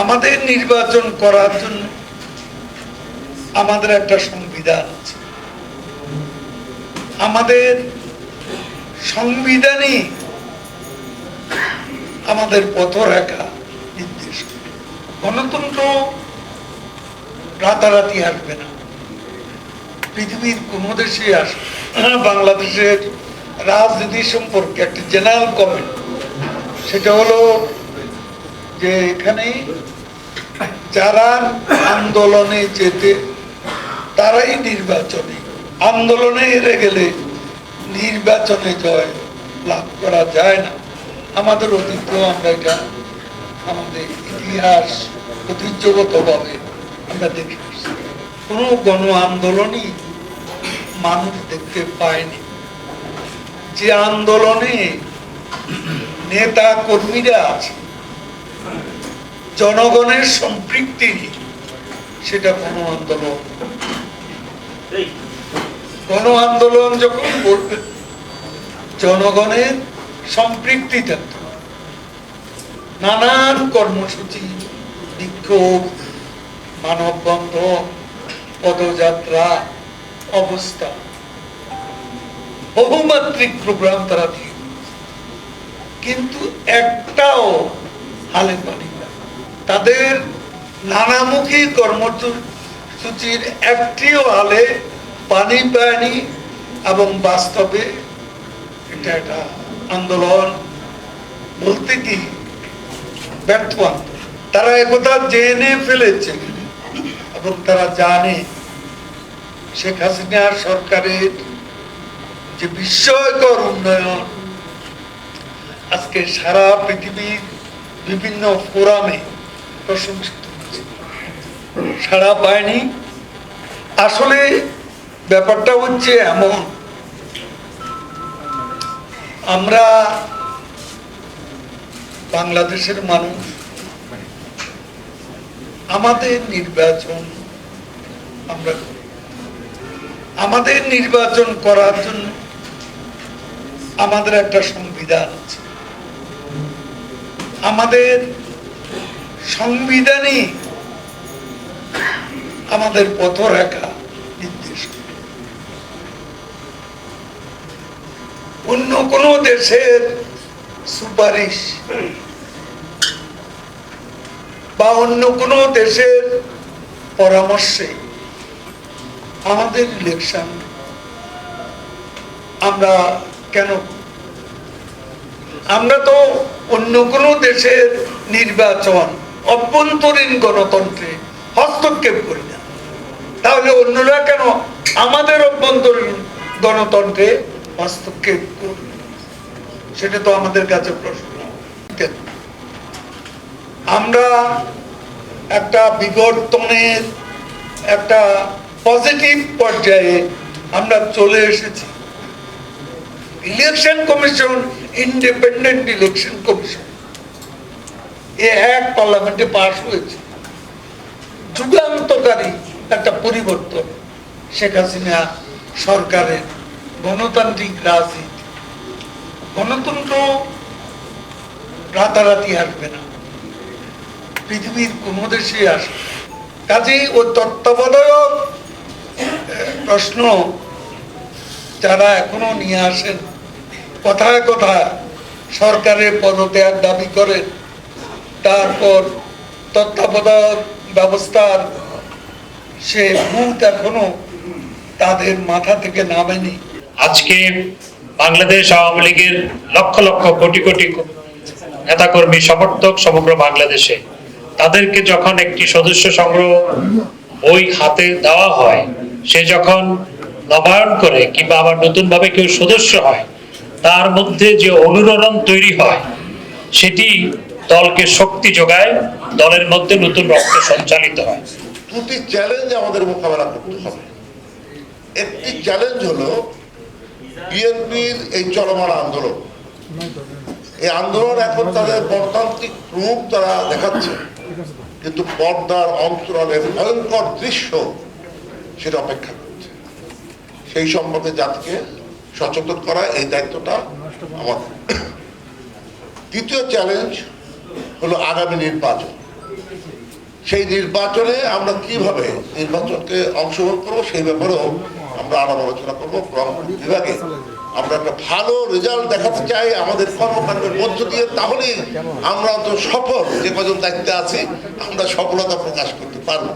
আমাদের নির্বাচন করার জন্য আমাদের একটা সংবিধান আছে। আমাদের সংবিধানই আমাদের পথরেখা নির্দেশ। গণতন্ত্র রাতারাতি আসবে না। পৃথিবীর কোনো দেশে আসবে বাংলাদেশের রাজনীতি সম্পর্কে একটা জেনারেল কমেন্ট, সেটা হলো যে এখানে যারা আন্দোলনে যেতে, তারাই নির্বাচনে। আন্দোলনে হেরে গেলে নির্বাচনে জয় লাভ করা যায় না। আমাদের অতীত, আমরা এটা আমাদের ইতিহাস ঐতিহ্যগতভাবে আমরা দেখে কোনো গণ আন্দোলনই মানুষ দেখতে পায়নি। যে আন্দোলনে নেতা কর্মীরা আছে জনগণের সম্পৃক্তি সেটা গণ আন্দোলন। গণ আন্দোলন যখন বলবে জনগণের সম্পৃক্তি থাকতে নানান কর্মসূচি বিক্ষোভ মানববন্ধন পদযাত্রা অবস্থা বহুমাত্রিক প্রোগ্রাম তারা দিয়ে কিন্তু একটাও হালে পানি তাদের নানামুখী কর্মসূচির একটিও হালে পানি পায়নি এবং বাস্তবে এটা একটা আন্দোলন বলতে কি ব্যর্থ তারা একথা জেনে ফেলেছে। এবং তারা জানে শেখ হাসিনার সরকারের যে বিস্ময়কর উন্নয়ন, আজকে সারা পৃথিবীর বিভিন্ন ফোরামে প্রশংসিত সারা পায়নি। আসলে ব্যাপারটা হচ্ছে এমন। আমরা বাংলাদেশের মানুষ। আমাদের নির্বাচন আমরা। আমাদের নির্বাচন করার জন্য আমাদের একটা সংবিধান আছে। আমাদের সংবিধানে আমাদের পথরেখা নির্দেশ করে। অন্য কোনো দেশের সুপারিশ বা অন্য কোনো দেশের পরামর্শে আমাদের ইলেকশন আমরা কেন আমরা তো অন্য কোনো দেশের নির্বাচন, অভ্যন্তরীণ গণতন্ত্রে হস্তক্ষেপ করি না। তাহলে অন্যরা কেন আমাদের অভ্যন্তরীণ গণতন্ত্রে হস্তক্ষেপ করবে? সেটা তো আমাদের কাছে প্রশ্ন। আমরা একটা বিবর্তনের একটা পজিটিভ পর্যায়ে আমরা চলে এসেছি। Election commission independent election commission এ এক পার্লামেন্টে পাশ হয়েছে। যুগান্তকারী একটা পরিবর্তন শেখ হাসিনা সরকারের গণতান্ত্রিক রাজনীতি। গণতন্ত্র রাতারাতি আসবে না। পৃথিবীর কোন দেশে আসবে। কাজেই ও তত্ত্বাবধায়ক প্রশ্ন যারা এখনও নিয়ে আসেন কথায় কথায় সরকারের পদত্যাগ দাবি করেন তারপর তত্ত্বাবধায়ক ব্যবস্থার সে ভূত এখনও তাদের মাথা থেকে নামেনি। আজকে বাংলাদেশ আওয়ামী লীগের লক্ষ লক্ষ কোটি কোটি নেতাকর্মী, সমর্থক সমগ্র বাংলাদেশে, তাদেরকে যখন একটি সদস্য সংগ্রহ বই হাতে দেওয়া হয়, সে যখন নবায়ন করে কিংবা আবার নতুন ভাবে কেউ সদস্য হয় তার মধ্যে যে অনুরণন তৈরি হয়, সেটি দলকে শক্তি যোগায়, দলের মধ্যে নতুন রক্ত সঞ্চালিত হয়। দুটি চ্যালেঞ্জ আমাদের মোকাবেলা করতে হবে। একটি চ্যালেঞ্জ হলো বিএনপির এই চলমান আন্দোলন। এই আন্দোলন এখন তাদের গণতান্ত্রিক রূপ তারা দেখাচ্ছে। কিন্তু পর্দার অন্তরালের ভয়ঙ্কর দৃশ্য সেটা অপেক্ষা করছে। সেই সম্পর্কে জাতিকে সচেতন করা, এই দায়িত্বটা আমাদের দ্বিতীয় চ্যালেঞ্জ হলো আগামী নির্বাচন। সেই নির্বাচনে আমরা কীভাবে নির্বাচনকে অংশগ্রহণ করব, সেই ব্যাপারেও আমরা আলাপ আলোচনা করব বিভাগে। আমরা একটা ভালো রেজাল্ট দেখাতে চাই আমাদের কর্মকাণ্ডের মধ্য দিয়ে, তাহলেই আমরা তো সফল যে কজন দায়িত্বে আছি, আমরা সফলতা প্রকাশ করতে পারব।